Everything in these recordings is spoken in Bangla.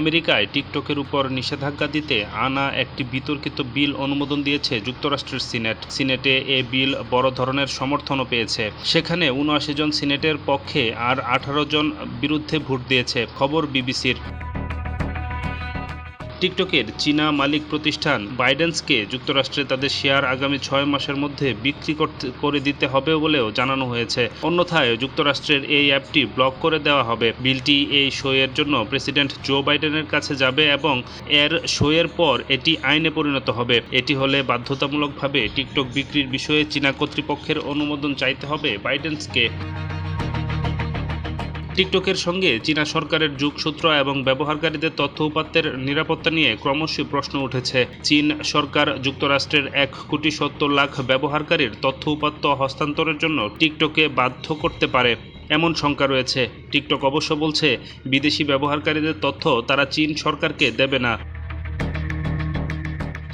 আমেরিকায় টিকটকের উপর নিষেধাজ্ঞা দিতে আনা একটি বিতর্কিত বিল অনুমোদন দিয়েছে যুক্তরাষ্ট্রের সিনেট। সিনেটে এ বিল বড় ধরনের সমর্থনও পেয়েছে। সেখানে উনআশি জন সিনেটের পক্ষে আর আঠারো জন বিরুদ্ধে ভোট দিয়েছে, খবর বিবিসির। টিকটকের চীনা মালিক প্রতিষ্ঠান বাইডেন্সকে যুক্তরাষ্ট্রে তাদের শেয়ার আগামী ছয় মাসের মধ্যে বিক্রি করে দিতে হবে বলেও জানানো হয়েছে। অন্যথায় যুক্তরাষ্ট্রের এই অ্যাপটি ব্লক করে দেওয়া হবে। বিলটি এই শোয়ের জন্য প্রেসিডেন্ট জো বাইডেনের কাছে যাবে এবং এর শোয়ের পর এটি আইনে পরিণত হবে। এটি হলে বাধ্যতামূলকভাবে টিকটক বিক্রির বিষয়ে চীনা কর্তৃপক্ষের অনুমোদন চাইতে হবে বাইডেন্সকে। টিকটকের সঙ্গে চীনা সরকারের যোগসূত্র এবং ব্যবহারকারীদের তথ্য উপাত্তের নিরাপত্তা নিয়ে ক্রমশই প্রশ্ন উঠেছে। চীন সরকার যুক্তরাষ্ট্রের এক কোটি সত্তর লাখ ব্যবহারকারীর তথ্য উপাত্ত হস্তান্তরের জন্য টিকটকে বাধ্য করতে পারে। এমন শঙ্কা রয়েছে। টিকটক অবশ্য বলছে, বিদেশি ব্যবহারকারীদের তথ্য তারা চীন সরকারকে দেবে না।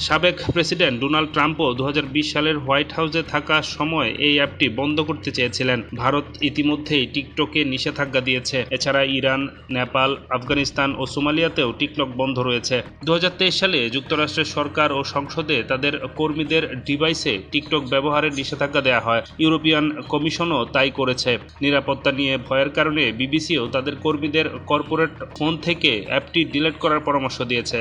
সাবেক প্রেসিডেন্ট ডোনাল্ড ট্রাম্পও দু হাজার বিশ সালের হোয়াইট হাউসে থাকা সময় এই অ্যাপটি বন্ধ করতে চেয়েছিলেন। ভারত ইতিমধ্যেই টিকটকে নিষেধাজ্ঞা দিয়েছে। এছাড়া ইরান, নেপাল, আফগানিস্তান ও সোমালিয়াতেও টিকটক বন্ধ রয়েছে। দু হাজার তেইশ সালে যুক্তরাষ্ট্রের সরকার ও সংসদে তাদের কর্মীদের ডিভাইসে টিকটক ব্যবহারের নিষেধাজ্ঞা দেওয়া হয়। ইউরোপিয়ান কমিশনও তাই করেছে। নিরাপত্তা নিয়ে ভয়ের কারণে বিবিসিও তাদের কর্মীদের কর্পোরেট ফোন থেকে অ্যাপটি ডিলিট করার পরামর্শ দিয়েছে।